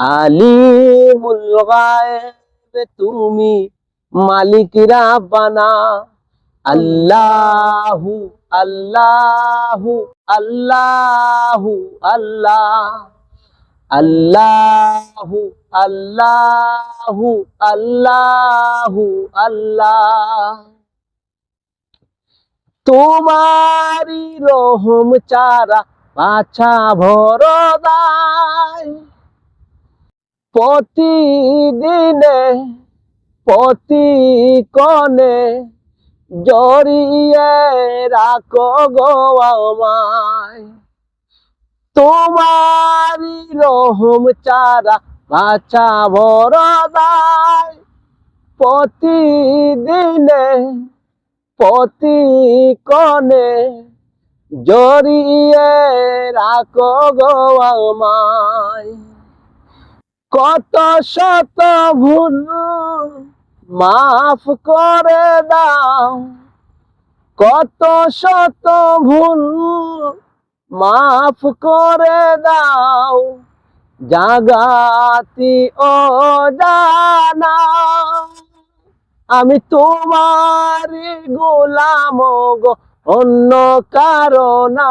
আলিমুল গায়েব তুমি মালিক রাব্বানা আল্লাহু আল্লাহু আল্লাহু, আল্লাহ। আল্লাহু আল্লাহু আল্লাহু, আল্লাহ। তোমারি রহম চারা পাছা ভরদায়। প্রতিদিনে প্রতি কনে জড়িয়ে রাখো গো আমায়। তোমারি রহম চারা বাছা ভরদায় প্রতিদিনে প্রতি কনে জড়িয়ে রাখো গো আমায়। কত শত ভুল মাফ করে দাও। কত শত ভুল মাফ করে দাও। জাগাতি ও জানা। আমি তোমার গোলাম গো, অন্য কারণা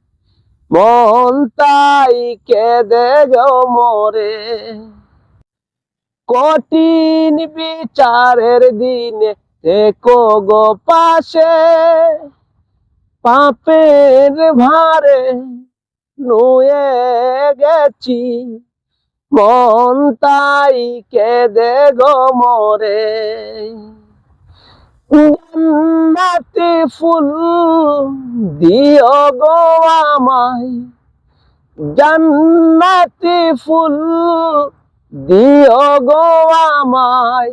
মন তাই কেঁদে গো মোরে। কঠিন বিচারের দিনে থেকো গো পাশে। পাপের ভারে নুয়ে গেছি। মন তাই কেঁদে গো মোরে। জান্নাতি ফুল দিও গো আমায়। জান্নাতি ফুল দিও গো আমায়।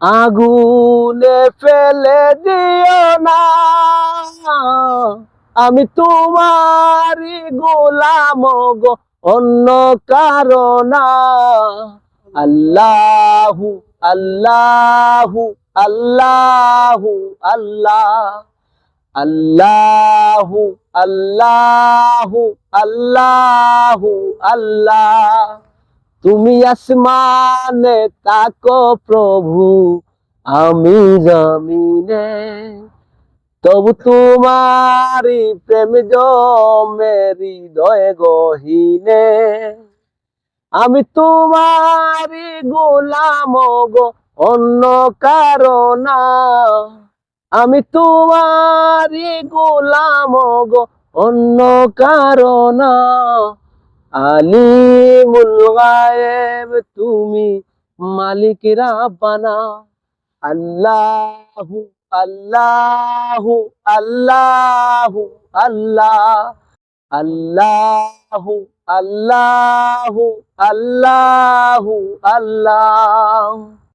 আগুনে ফেলে দিও না। আমি তোমারি গোলাম গো, অন্য কারণা আল্লাহু আল্লাহু। আল্লাহু আল্লাহ, আল্লাহু আল্লাহু আল্লাহু আল্লাহ। তুমি আসমানে তাকো প্রভু, আমি জমিনে। তবু তোমারি প্রেম জমে হৃদয় গহিনে। আমি তোমারি গোলাম গো অন্য কারণা, আমি তোমারি গোলাম গো। অন্য কারণা, আলিমুল গায়েব তুমি মালিক রাব্বানা। আল্লাহু আল্লাহু আল্লাহু, আল্লাহ, আল্লাহু আল্লাহু আল্লাহু, আল্লাহ।